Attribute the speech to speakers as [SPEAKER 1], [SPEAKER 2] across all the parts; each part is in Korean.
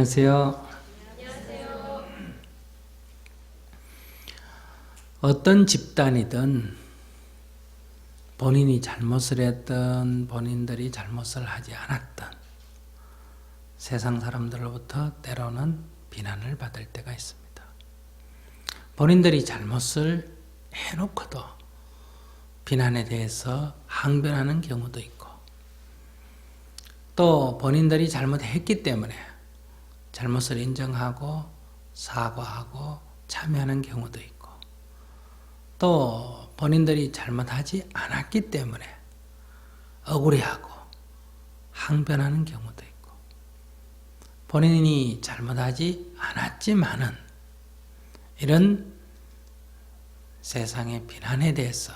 [SPEAKER 1] 안녕하세요. 어떤 집단이든 본인이 잘못을 했던 본인들이 잘못을 하지 않았던 세상 사람들로부터 때로는 비난을 받을 때가 있습니다. 본인들이 잘못을 해놓고도 비난에 대해서 항변하는 경우도 있고 또 본인들이 잘못했기 때문에 잘못을 인정하고 사과하고 참여하는 경우도 있고 또 본인들이 잘못하지 않았기 때문에 억울해하고 항변하는 경우도 있고 본인이 잘못하지 않았지만은 이런 세상의 비난에 대해서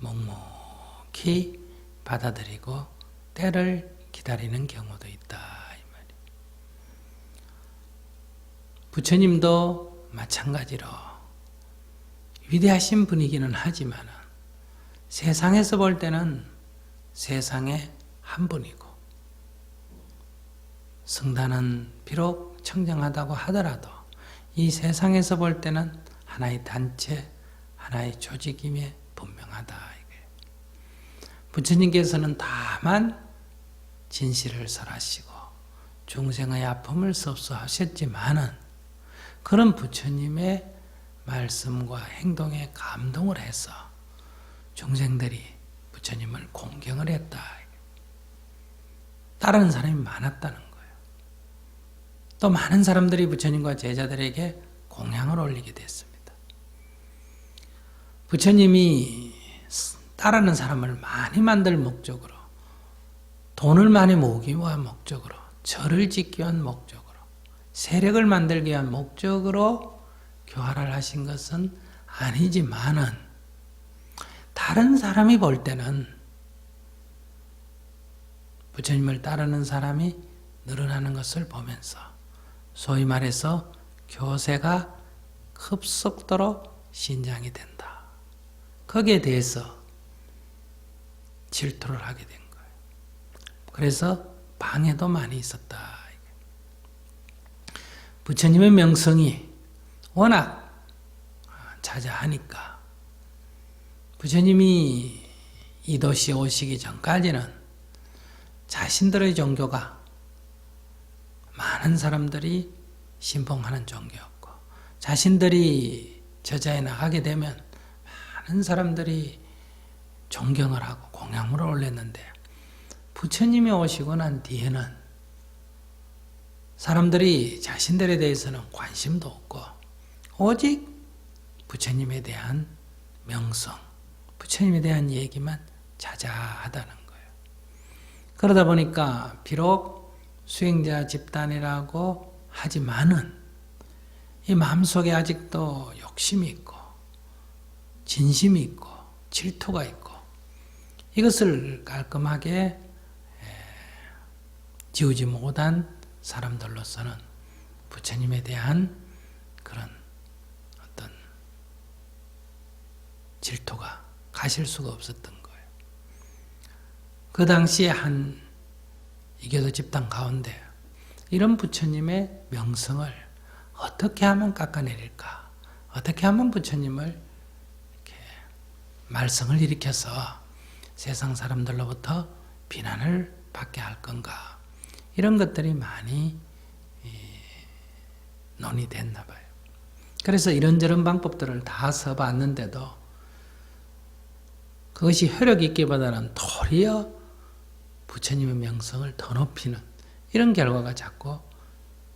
[SPEAKER 1] 묵묵히 받아들이고 때를 기다리는 경우도 있다 이 말이에요. 부처님도 마찬가지로 위대하신 분이기는 하지만 세상에서 볼 때는 세상의 한 분이고 성단은 비록 청정하다고 하더라도 이 세상에서 볼 때는 하나의 단체, 하나의 조직임에 분명하다. 부처님께서는 다만 진실을 설하시고 중생의 아픔을 섭소하셨지만은 그런 부처님의 말씀과 행동에 감동을 해서 중생들이 부처님을 공경을 했다. 따르는 사람이 많았다는 거예요. 또 많은 사람들이 부처님과 제자들에게 공양을 올리게 됐습니다. 부처님이 따르는 사람을 많이 만들 목적으로 돈을 많이 모으기 위한 목적으로 절을 짓기 위한 목적으로 세력을 만들기 위한 목적으로 교화를 하신 것은 아니지만은 다른 사람이 볼 때는 부처님을 따르는 사람이 늘어나는 것을 보면서 소위 말해서 교세가 급속도로 신장이 된다. 거기에 대해서 질투를 하게 된 거예요. 그래서 방해도 많이 있었다. 부처님의 명성이 워낙 자자하니까 부처님이 이 도시에 오시기 전까지는 자신들의 종교가 많은 사람들이 신봉하는 종교였고 자신들이 저자에 나가게 되면 많은 사람들이 존경을 하고 공양물을 올렸는데 부처님이 오시고 난 뒤에는 사람들이 자신들에 대해서는 관심도 없고 오직 부처님에 대한 명성, 부처님에 대한 얘기만 자자하다는 거예요. 그러다 보니까 비록 수행자 집단이라고 하지만은 이 마음속에 아직도 욕심이 있고 진심이 있고 질투가 있고 이것을 깔끔하게 지우지 못한 사람들로서는 부처님에 대한 그런 어떤 질투가 가실 수가 없었던 거예요. 그 당시에 한 이교도 집단 가운데 이런 부처님의 명성을 어떻게 하면 깎아내릴까? 어떻게 하면 부처님을 이렇게 말썽을 일으켜서 세상 사람들로부터 비난을 받게 할 건가? 이런 것들이 많이 논의됐나 봐요. 그래서 이런저런 방법들을 다 써봤는데도 그것이 효력 있기보다는 도리어 부처님의 명성을 더 높이는 이런 결과가 자꾸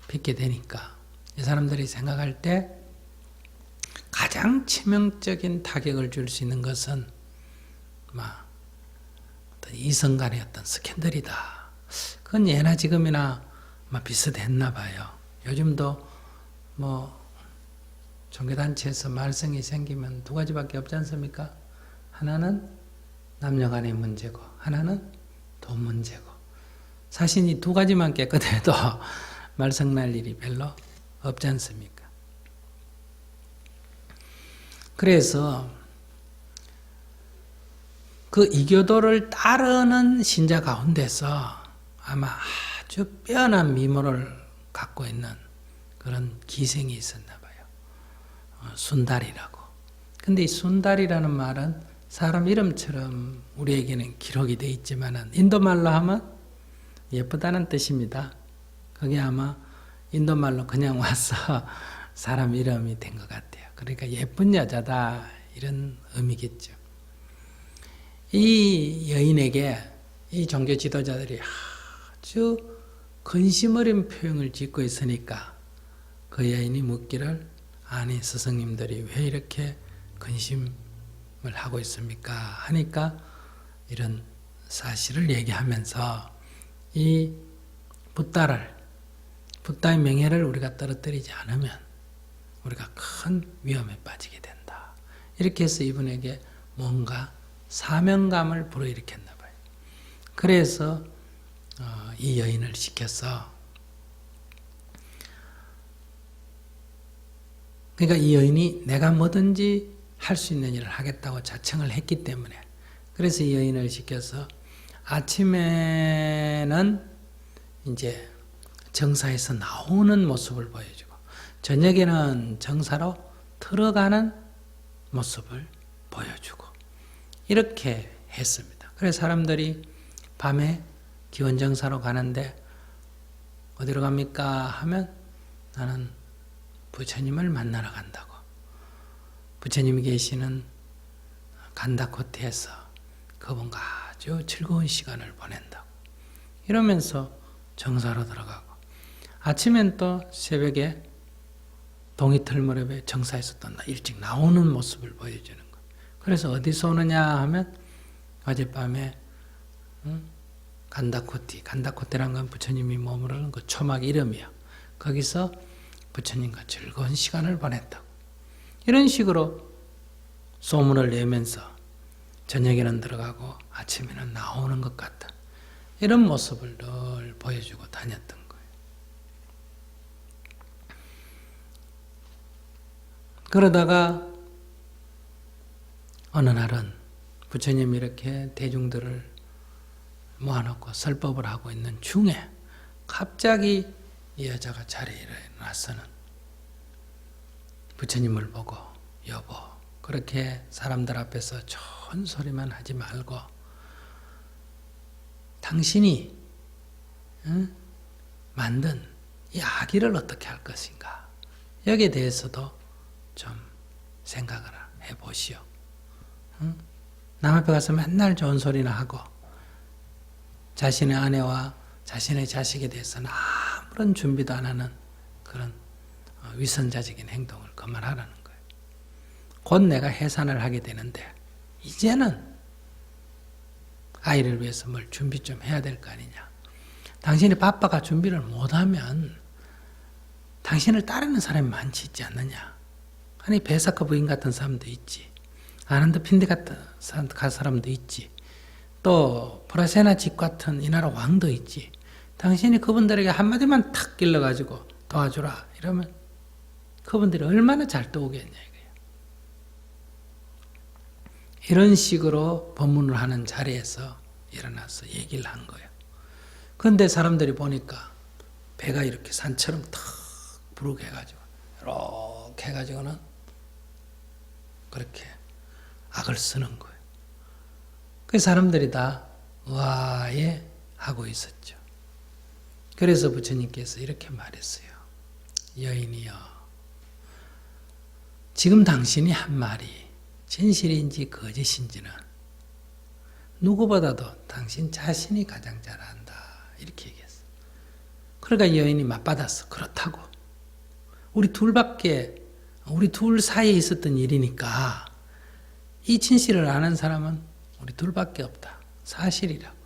[SPEAKER 1] 빚게 되니까 이 사람들이 생각할 때 가장 치명적인 타격을 줄 수 있는 것은 막 이성 간의 어떤 스캔들이다. 그건 예나 지금이나 막 비슷했나 봐요. 요즘도 뭐 종교단체에서 말썽이 생기면 두 가지밖에 없지 않습니까? 하나는 남녀 간의 문제고 하나는 돈 문제고 사실 이 두 가지만 깨끗해도 말썽 날 일이 별로 없지 않습니까? 그래서 그 이교도를 따르는 신자 가운데서 아마 아주 빼어난 미모를 갖고 있는 그런 기생이 있었나 봐요. 어, 순달이라고. 근데 이 순달이라는 말은 사람 이름처럼 우리에게는 기록이 돼 있지만은 인도 말로 하면 예쁘다는 뜻입니다. 그게 아마 인도 말로 그냥 와서 사람 이름이 된 것 같아요. 그러니까 예쁜 여자다 이런 의미겠죠. 이 여인에게 이 종교 지도자들이 아주 근심 어린 표현을 짓고 있으니까 그 여인이 묻기를 아니 스승님들이 왜 이렇게 근심을 하고 있습니까? 하니까 이런 사실을 얘기하면서 이 붓다를 붓다의 명예를 우리가 떨어뜨리지 않으면 우리가 큰 위험에 빠지게 된다. 이렇게 해서 이분에게 뭔가 사명감을 불어일으켰나 봐요. 그래서 어, 이 여인을 시켜서 그러니까 이 여인이 내가 뭐든지 할 수 있는 일을 하겠다고 자청을 했기 때문에 그래서 이 여인을 시켜서 아침에는 이제 정사에서 나오는 모습을 보여주고 저녁에는 정사로 들어가는 모습을 보여주고 이렇게 했습니다. 그래서 사람들이 밤에 기원정사로 가는데 어디로 갑니까? 하면 나는 부처님을 만나러 간다고. 부처님이 계시는 간다코트에서 그분과 아주 즐거운 시간을 보낸다고. 이러면서 정사로 들어가고 아침엔 또 새벽에 동이틀 무렵에 정사에서 또 일찍 나오는 모습을 보여주는 거. 그래서 어디서 오느냐 하면 어젯밤에 응? 간다코티, 간다코티란 건 부처님이 머무르는 그 초막 이름이야. 거기서 부처님과 즐거운 시간을 보냈다고. 이런 식으로 소문을 내면서 저녁에는 들어가고 아침에는 나오는 것 같다. 이런 모습을 늘 보여주고 다녔던 거예요. 그러다가 어느 날은 부처님이 이렇게 대중들을 모아놓고 설법을 하고 있는 중에 갑자기 이 여자가 자리에 일어나서는 부처님을 보고 여보 그렇게 사람들 앞에서 좋은 소리만 하지 말고 당신이 응? 만든 이 아기를 어떻게 할 것인가 여기에 대해서도 좀 생각을 해보시오. 응? 남 앞에 가서 맨날 좋은 소리나 하고 자신의 아내와 자신의 자식에 대해서는 아무런 준비도 안 하는 그런 어, 위선자적인 행동을 그만하라는 거예요. 곧 내가 해산을 하게 되는데 이제는 아이를 위해서 뭘 준비 좀 해야 될 거 아니냐. 당신이 바빠가 준비를 못하면 당신을 따르는 사람이 많지 있지 않느냐. 아니 베사커 부인 같은 사람도 있지. 아난드 핀데 같은 사람도 있지. 또 브라세나 집 같은 이 나라 왕도 있지. 당신이 그분들에게 한마디만 탁 길러가지고 도와주라 이러면 그분들이 얼마나 잘 떠오겠냐 이거예요. 이런 식으로 법문을 하는 자리에서 일어나서 얘기를 한 거예요. 그런데 사람들이 보니까 배가 이렇게 산처럼 탁 부르게 해가지고 이렇게 해가지고는 그렇게 악을 쓰는 거예요. 그 사람들이 다 의아해 하고 있었죠. 그래서 부처님께서 이렇게 말했어요. 여인이여, 지금 당신이 한 말이 진실인지 거짓인지는 누구보다도 당신 자신이 가장 잘 안다. 이렇게 얘기했어. 그러니까 여인이 맞받았어. 그렇다고. 우리 둘밖에, 우리 둘 사이에 있었던 일이니까 이 진실을 아는 사람은 우리 둘밖에 없다. 사실이라고.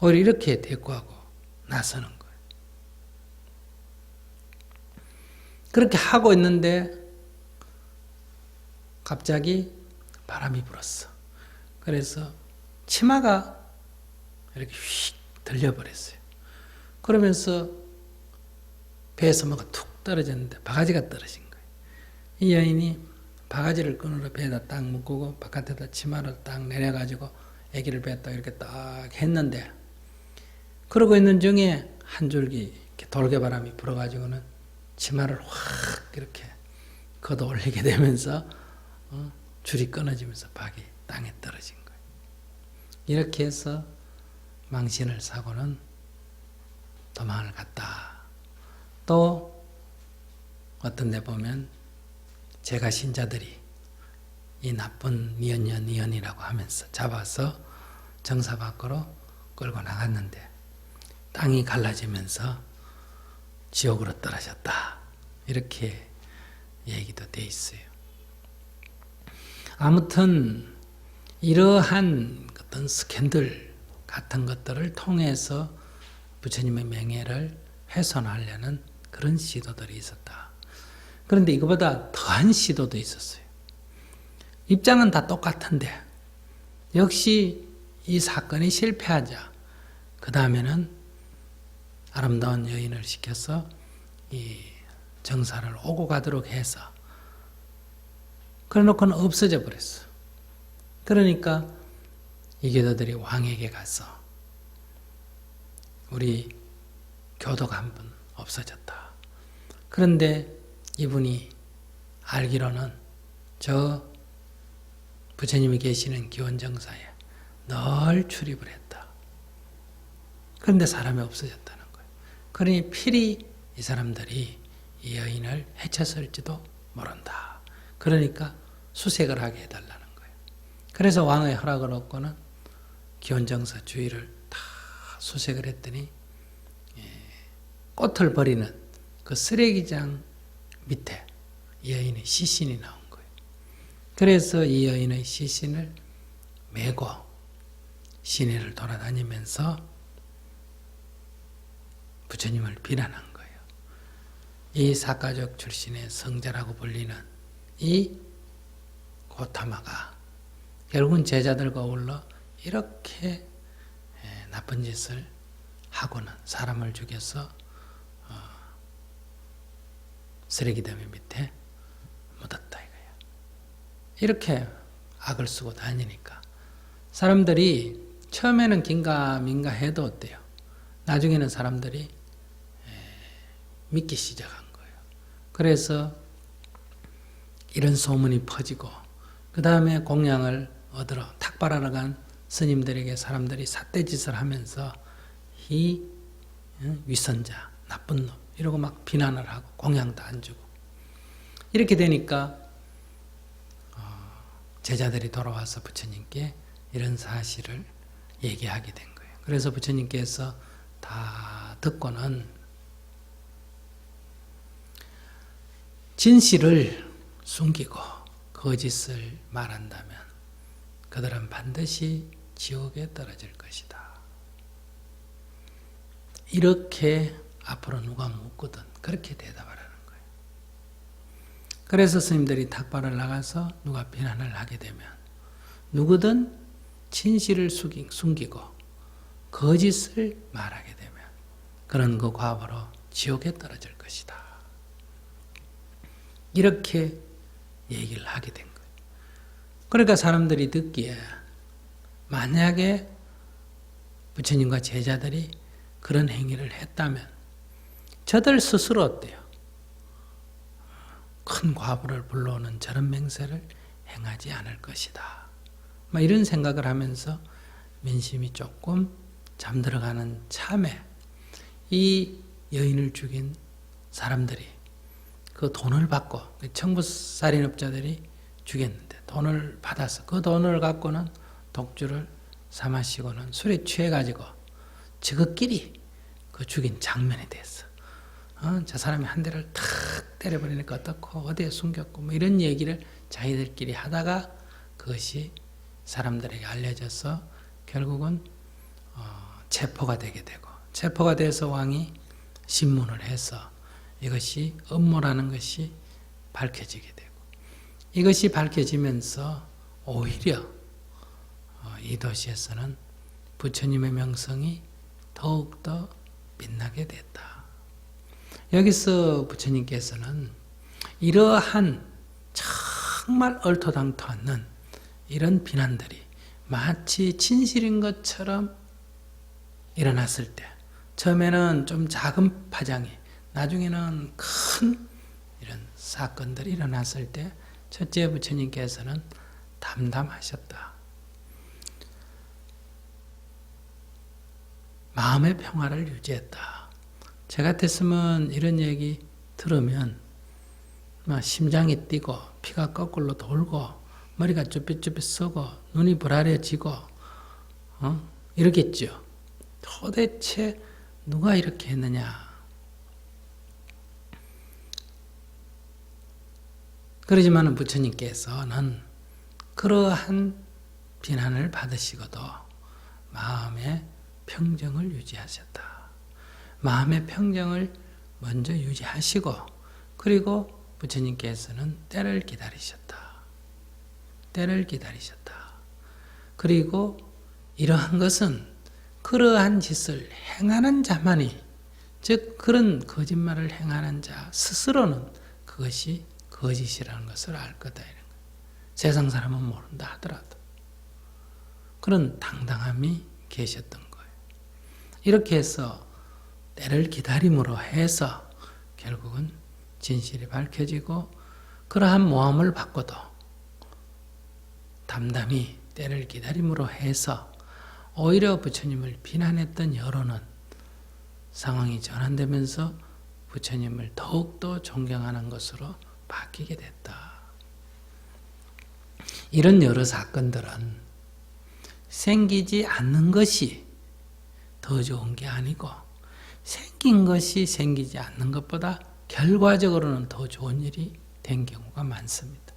[SPEAKER 1] 오히려 이렇게 대꾸하고 나서는 거예요. 그렇게 하고 있는데 갑자기 바람이 불었어. 그래서 치마가 이렇게 휙 들려버렸어요. 그러면서 배에서 뭐가 툭 떨어졌는데 바가지가 떨어진 거예요. 이 여인이 바가지를 끈으로 배에다 딱 묶고 바깥에다 치마를 딱 내려가지고 아기를 배에다 이렇게 딱 했는데 그러고 있는 중에 한 줄기 돌개바람이 불어가지고는 치마를 확 이렇게 걷어 올리게 되면서 어, 줄이 끊어지면서 박이 땅에 떨어진 거예요. 이렇게 해서 망신을 사고는 도망을 갔다. 또 어떤 데 보면 제가 신자들이 이 나쁜 니언년 니언이라고 하면서 잡아서 정사 밖으로 끌고 나갔는데 땅이 갈라지면서 지옥으로 떨어졌다. 이렇게 얘기도 돼 있어요. 아무튼 이러한 어떤 스캔들 같은 것들을 통해서 부처님의 명예를 훼손하려는 그런 시도들이 있었다. 그런데 이거보다 더한 시도도 있었어요. 입장은 다 똑같은데 역시 이 사건이 실패하자 그 다음에는 아름다운 여인을 시켜서 이 정사를 오고 가도록 해서 그래놓고는 없어져 버렸어. 그러니까 이교도들이 왕에게 가서 우리 교도가 한 분 없어졌다. 그런데 이분이 알기로는 저 부처님이 계시는 기원정사에 늘 출입을 했다. 그런데 사람이 없어졌다는 거예요. 그러니 필히 이 사람들이 이 여인을 해쳤을지도 모른다. 그러니까 수색을 하게 해달라는 거예요. 그래서 왕의 허락을 얻고는 기원정사 주위를 다 수색을 했더니 예, 꽃을 버리는 그 쓰레기장 밑에 이 여인의 시신이 나온 거예요. 그래서 이 여인의 시신을 메고 시내를 돌아다니면서 부처님을 비난한 거예요. 이 사가족 출신의 성자라고 불리는 이 고타마가 결국은 제자들과 어울러 이렇게 예, 나쁜 짓을 하고는 사람을 죽여서 어, 쓰레기 더미 밑에 묻었다 이거야. 이렇게 악을 쓰고 다니니까 사람들이 처음에는 긴가민가 해도 어때요? 나중에는 사람들이 믿기 시작한 거예요. 그래서 이런 소문이 퍼지고 그 다음에 공양을 얻으러 탁발하러 간 스님들에게 사람들이 삿대짓을 하면서 이 위선자, 나쁜 놈 이러고 막 비난을 하고 공양도 안 주고 이렇게 되니까 어, 제자들이 돌아와서 부처님께 이런 사실을 얘기하게 된 거예요. 그래서 부처님께서 다 듣고는 진실을 숨기고 거짓을 말한다면 그들은 반드시 지옥에 떨어질 것이다. 이렇게 앞으로 누가 묻거든 그렇게 대답하라는 거예요. 그래서 스님들이 탁발을 나가서 누가 비난을 하게 되면 누구든 진실을 숨기고 거짓을 말하게 되면 그런 그 과보로 지옥에 떨어질 것이다. 이렇게 얘기를 하게 된 거예요. 그러니까 사람들이 듣기에 만약에 부처님과 제자들이 그런 행위를 했다면 저들 스스로 어때요? 큰 과부를 불러오는 저런 맹세를 행하지 않을 것이다. 막 이런 생각을 하면서 민심이 조금 잠들어가는 참에 이 여인을 죽인 사람들이 그 돈을 받고 청부살인업자들이 죽였는데 돈을 받아서 그 돈을 갖고는 독주를 사 마시고는 술에 취해가지고 저것끼리 그 죽인 장면에 대해서 어, 저 사람이 한 대를 탁 때려버리니까 어떻고 어디에 숨겼고 뭐 이런 얘기를 자기들끼리 하다가 그것이 사람들에게 알려져서 결국은 어, 체포가 되게 되고 체포가 돼서 왕이 신문을 해서 이것이 음모라는 것이 밝혀지게 되고 이것이 밝혀지면서 오히려 어, 이 도시에서는 부처님의 명성이 더욱더 빛나게 됐다. 여기서 부처님께서는 이러한 정말 얼토당토 않는 이런 비난들이 마치 진실인 것처럼 일어났을 때 처음에는 좀 작은 파장이, 나중에는 큰 이런 사건들이 일어났을 때 첫째 부처님께서는 담담하셨다. 마음의 평화를 유지했다. 제 같았으면 이런 얘기 들으면 막 심장이 뛰고 피가 거꾸로 돌고 머리가 쭈뼛쭈뼛 서고 눈이 불아려지고 어? 이러겠죠. 도대체 누가 이렇게 했느냐? 그러지만 부처님께서는 그러한 비난을 받으시고도 마음의 평정을 유지하셨다. 마음의 평정을 먼저 유지하시고 그리고 부처님께서는 때를 기다리셨다. 때를 기다리셨다. 그리고 이러한 것은 그러한 짓을 행하는 자만이 즉 그런 거짓말을 행하는 자 스스로는 그것이 거짓이라는 것을 알 거다. 이런 거. 세상 사람은 모른다 하더라도 그런 당당함이 계셨던 거예요. 이렇게 해서 때를 기다림으로 해서 결국은 진실이 밝혀지고 그러한 모함을 받고도 담담히 때를 기다림으로 해서 오히려 부처님을 비난했던 여론은 상황이 전환되면서 부처님을 더욱더 존경하는 것으로 바뀌게 됐다. 이런 여러 사건들은 생기지 않는 것이 더 좋은 게 아니고 생긴 것이 생기지 않는 것보다 결과적으로는 더 좋은 일이 된 경우가 많습니다.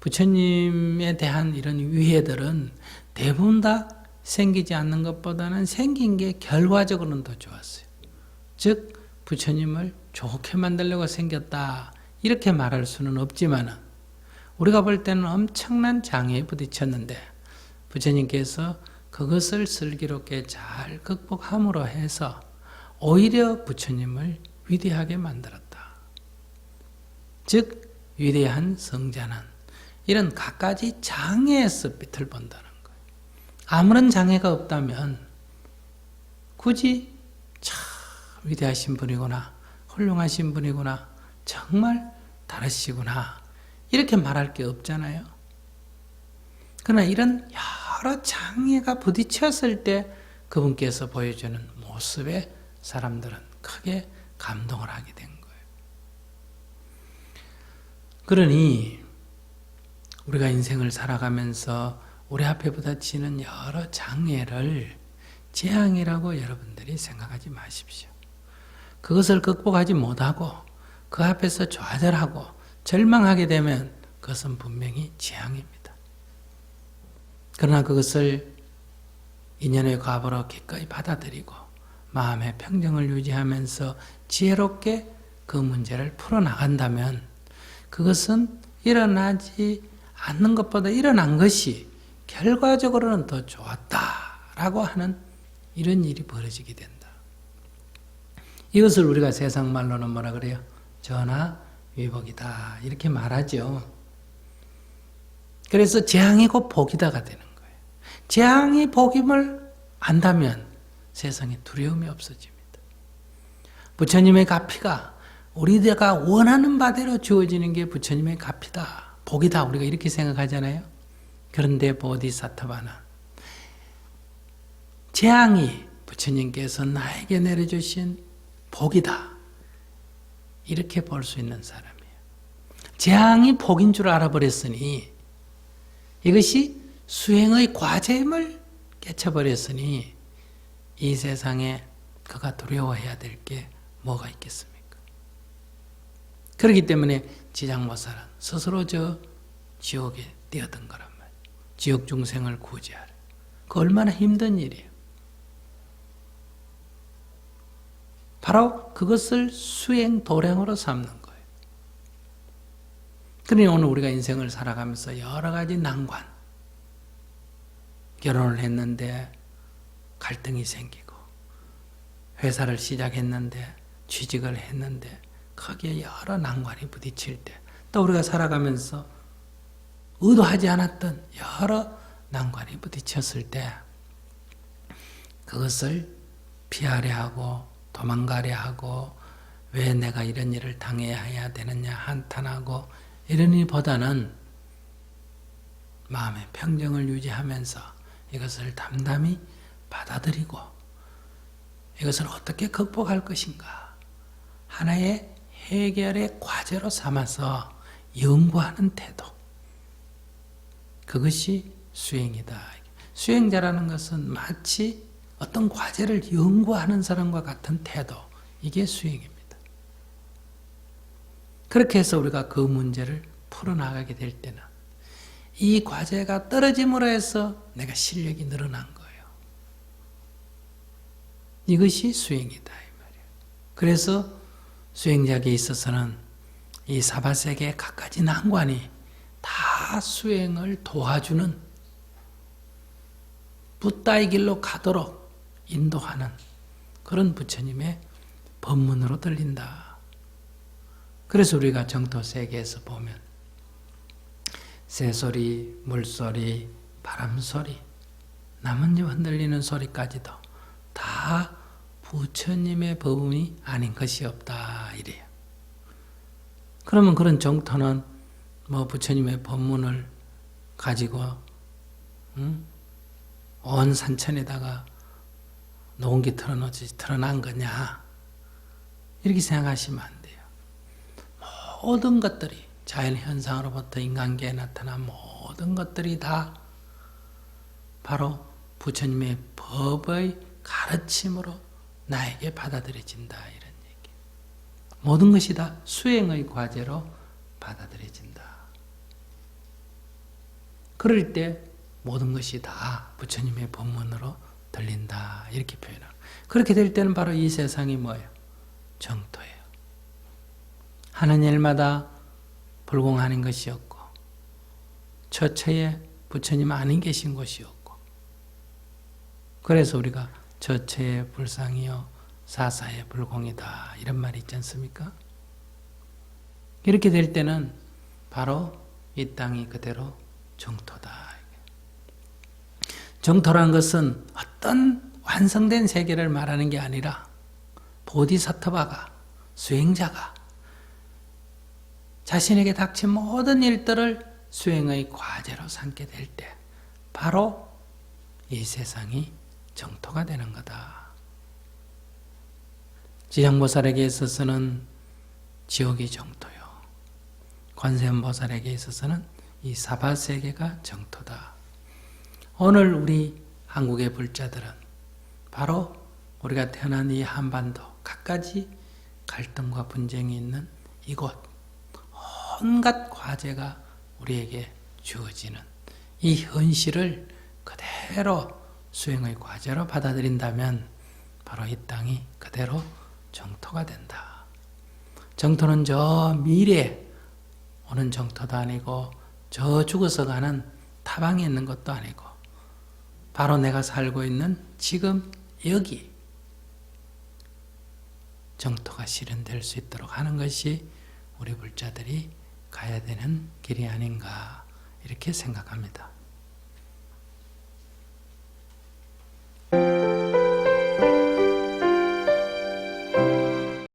[SPEAKER 1] 부처님에 대한 이런 위해들은 대부분 다 생기지 않는 것보다는 생긴 게 결과적으로는 더 좋았어요. 즉, 부처님을 좋게 만들려고 생겼다. 이렇게 말할 수는 없지만, 우리가 볼 때는 엄청난 장애에 부딪혔는데, 부처님께서 그것을 슬기롭게 잘 극복함으로 해서 오히려 부처님을 위대하게 만들었다. 즉, 위대한 성자는 이런 갖가지 장애에서 빛을 본다는 거예요. 아무런 장애가 없다면 굳이 참 위대하신 분이구나, 훌륭하신 분이구나, 정말 다르시구나, 이렇게 말할 게 없잖아요. 그러나 이런 여러 장애가 부딪혔을 때 그분께서 보여주는 모습에 사람들은 크게 감동을 하게 된 거예요. 그러니 우리가 인생을 살아가면서 우리 앞에 부딪히는 여러 장애를 재앙이라고 여러분들이 생각하지 마십시오. 그것을 극복하지 못하고 그 앞에서 좌절하고 절망하게 되면 그것은 분명히 재앙입니다. 그러나 그것을 인연의 과보로 기꺼이 받아들이고 마음의 평정을 유지하면서 지혜롭게 그 문제를 풀어나간다면 그것은 일어나지 않는 것보다 일어난 것이 결과적으로는 더 좋았다라고 하는 이런 일이 벌어지게 된다. 이것을 우리가 세상 말로는 뭐라 그래요? 전하 위복이다 이렇게 말하죠. 그래서 재앙이 곧 복이다가 되는. 재앙이 복임을 안다면 세상에 두려움이 없어집니다. 부처님의 가피가 우리가 원하는 바대로 주어지는 게 부처님의 가피다. 복이다. 우리가 이렇게 생각하잖아요. 그런데 보디사타바는 재앙이 부처님께서 나에게 내려주신 복이다. 이렇게 볼 수 있는 사람이에요. 재앙이 복인 줄 알아버렸으니 이것이 수행의 과제임을 깨쳐버렸으니 이 세상에 그가 두려워해야 될 게 뭐가 있겠습니까? 그렇기 때문에 지장모살은 스스로 저 지옥에 뛰어든 거란 말이에요. 지옥 중생을 구제하라. 그 얼마나 힘든 일이에요. 바로 그것을 수행 도량으로 삼는 거예요. 그러니 오늘 우리가 인생을 살아가면서 여러 가지 난관, 결혼을 했는데 갈등이 생기고, 회사를 시작했는데, 취직을 했는데, 거기에 여러 난관이 부딪힐 때, 또 우리가 살아가면서 의도하지 않았던 여러 난관이 부딪혔을 때, 그것을 피하려 하고 도망가려 하고 왜 내가 이런 일을 당해야 해야 되느냐 한탄하고 이런 일보다는 마음의 평정을 유지하면서 이것을 담담히 받아들이고 이것을 어떻게 극복할 것인가 하나의 해결의 과제로 삼아서 연구하는 태도 그것이 수행이다. 수행자라는 것은 마치 어떤 과제를 연구하는 사람과 같은 태도 이게 수행입니다. 그렇게 해서 우리가 그 문제를 풀어나가게 될 때는 이 과제가 떨어짐으로 해서 내가 실력이 늘어난 거예요. 이것이 수행이다 이 말이에요. 그래서 수행자에게 있어서는 이 사바세계 갖가지 난관이 다 수행을 도와주는 붓다의 길로 가도록 인도하는 그런 부처님의 법문으로 들린다. 그래서 우리가 정토 세계에서 보면 새소리, 물소리, 바람소리, 나뭇잎 흔들리는 소리까지도 다 부처님의 법음이 아닌 것이 없다 이래요. 그러면 그런 정토는 뭐 부처님의 법문을 가지고 응? 온 산천에다가 농기 틀어놓지 틀어난 거냐 이렇게 생각하시면 안 돼요. 모든 것들이 자연 현상으로부터 인간계에 나타난 모든 것들이 다 바로 부처님의 법의 가르침으로 나에게 받아들여진다 이런 얘기. 모든 것이 다 수행의 과제로 받아들여진다. 그럴 때 모든 것이 다 부처님의 법문으로 들린다 이렇게 표현하고 그렇게 될 때는 바로 이 세상이 뭐예요? 정토예요. 하는 일마다 불공하는 것이 없고 처처에 부처님 아닌 계신 곳이 없고 그래서 우리가 처처의 불상이요 사사의 불공이다 이런 말이 있지 않습니까? 이렇게 될 때는 바로 이 땅이 그대로 정토다. 정토란 것은 어떤 완성된 세계를 말하는 게 아니라 보디사트바가 수행자가 자신에게 닥친 모든 일들을 수행의 과제로 삼게 될 때 바로 이 세상이 정토가 되는 거다. 지장보살에게 있어서는 지옥이 정토요. 관세음보살에게 있어서는 이 사바세계가 정토다. 오늘 우리 한국의 불자들은 바로 우리가 태어난 이 한반도 갖가지 갈등과 분쟁이 있는 이곳 온갖 과제가 우리에게 주어지는 이 현실을 그대로 수행의 과제로 받아들인다면 바로 이 땅이 그대로 정토가 된다. 정토는 저 미래 오는 정토도 아니고 저 죽어서 가는 타방에 있는 것도 아니고 바로 내가 살고 있는 지금 여기 정토가 실현될 수 있도록 하는 것이 우리 불자들이 가야 되는 길이 아닌가 이렇게 생각합니다.